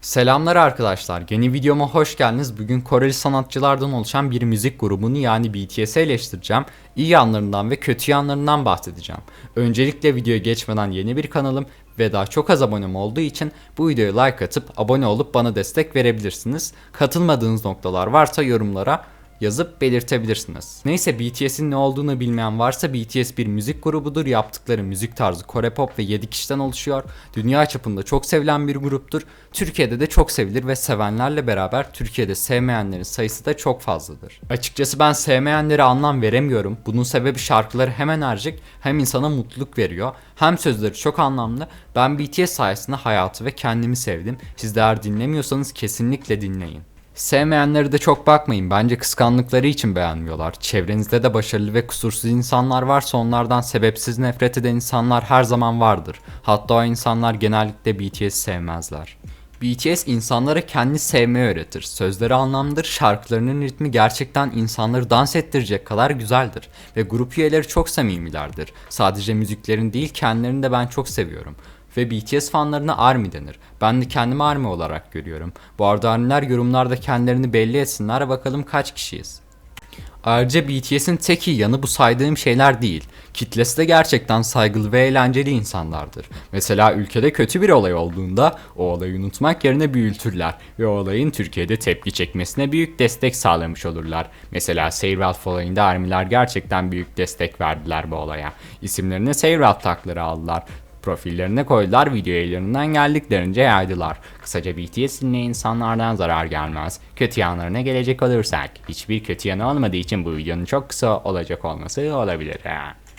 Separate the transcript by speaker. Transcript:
Speaker 1: Selamlar arkadaşlar. Yeni videoma hoş geldiniz. Bugün Koreli sanatçılardan oluşan bir müzik grubunu yani BTS'i eleştireceğim. İyi yanlarından ve kötü yanlarından bahsedeceğim. Öncelikle videoya geçmeden yeni bir kanalım ve daha çok az abonem olduğu için bu videoya like atıp abone olup bana destek verebilirsiniz. Katılmadığınız noktalar varsa yorumlara yazıp belirtebilirsiniz. Neyse BTS'in ne olduğunu bilmeyen varsa BTS bir müzik grubudur. Yaptıkları müzik tarzı Kore pop ve 7 kişiden oluşuyor. Dünya çapında çok sevilen bir gruptur. Türkiye'de de çok sevilir ve sevenlerle beraber Türkiye'de sevmeyenlerin sayısı da çok fazladır. Açıkçası ben sevmeyenlere anlam veremiyorum. Bunun sebebi şarkıları hem enerjik hem insana mutluluk veriyor. Hem sözleri çok anlamlı. Ben BTS sayesinde hayatı ve kendimi sevdim. Siz de eğer dinlemiyorsanız kesinlikle dinleyin. Sevmeyenlere de çok bakmayın. Bence kıskandıkları için beğenmiyorlar. Çevrenizde de başarılı ve kusursuz insanlar varsa onlardan sebepsiz nefret eden insanlar her zaman vardır. Hatta o insanlar genellikle BTS sevmezler. BTS insanlara kendi sevmeyi öğretir. Sözleri anlamlıdır, şarkılarının ritmi gerçekten insanları dans ettirecek kadar güzeldir. Ve grup üyeleri çok samimilerdir. Sadece müziklerini değil kendilerini de ben çok seviyorum ve BTS fanlarına ARMY denir. Ben de kendimi ARMY olarak görüyorum. Bu arada ARMY'ler yorumlarda kendilerini belli etsinler bakalım kaç kişiyiz. Ayrıca BTS'in tek iyi yanı bu saydığım şeyler değil. Kitlesi de gerçekten saygılı ve eğlenceli insanlardır. Mesela ülkede kötü bir olay olduğunda o olayı unutmak yerine büyütürler ve o olayın Türkiye'de tepki çekmesine büyük destek sağlamış olurlar. Mesela Seyirwelt olayında armiler gerçekten büyük destek verdiler bu olaya. İsimlerine Seyirwelt takları aldılar. Profillerine koydular, video yayınlarından geldiklerince yaydılar. Kısaca BTS dinleyen insanlardan zarar gelmez. Kötü yanlarına gelecek olursak, hiçbir kötü yanı olmadığı için bu videonun çok kısa olacak olması olabilir. ha.